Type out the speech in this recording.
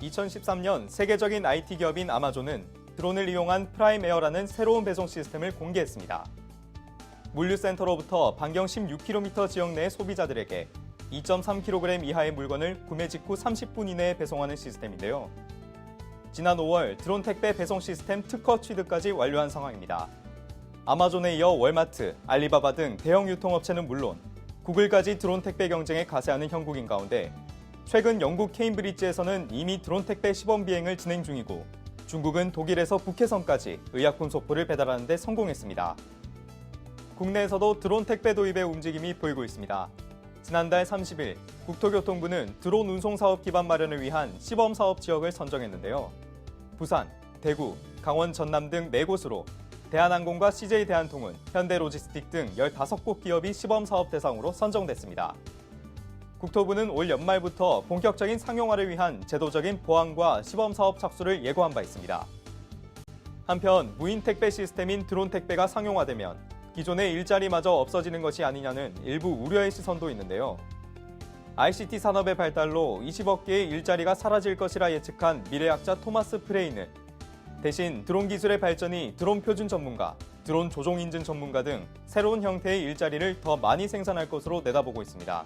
2013년 세계적인 IT 기업인 아마존은 드론을 이용한 프라임 에어라는 새로운 배송 시스템을 공개했습니다. 물류센터로부터 반경 16km 지역 내 소비자들에게 2.3kg 이하의 물건을 구매 직후 30분 이내에 배송하는 시스템인데요. 지난 5월 드론 택배 배송 시스템 특허 취득까지 완료한 상황입니다. 아마존에 이어 월마트, 알리바바 등 대형 유통업체는 물론 구글까지 드론 택배 경쟁에 가세하는 형국인 가운데 최근 영국 케임브리지에서는 이미 드론 택배 시범 비행을 진행 중이고 중국은 독일에서 북해선까지 의약품 소포를 배달하는 데 성공했습니다. 국내에서도 드론 택배 도입의 움직임이 보이고 있습니다. 지난달 30일 국토교통부는 드론 운송 사업 기반 마련을 위한 시범 사업 지역을 선정했는데요. 부산, 대구, 강원 전남 등 4곳으로 대한항공과 CJ 대한통운, 현대로지스틱 등 15곳 기업이 시범 사업 대상으로 선정됐습니다. 국토부는 올 연말부터 본격적인 상용화를 위한 제도적인 보완과 시범 사업 착수를 예고한 바 있습니다. 한편 무인 택배 시스템인 드론 택배가 상용화되면 기존의 일자리마저 없어지는 것이 아니냐는 일부 우려의 시선도 있는데요. ICT 산업의 발달로 20억 개의 일자리가 사라질 것이라 예측한 미래학자 토마스 프레이는 대신 드론 기술의 발전이 드론 표준 전문가, 드론 조종 인증 전문가 등 새로운 형태의 일자리를 더 많이 생산할 것으로 내다보고 있습니다.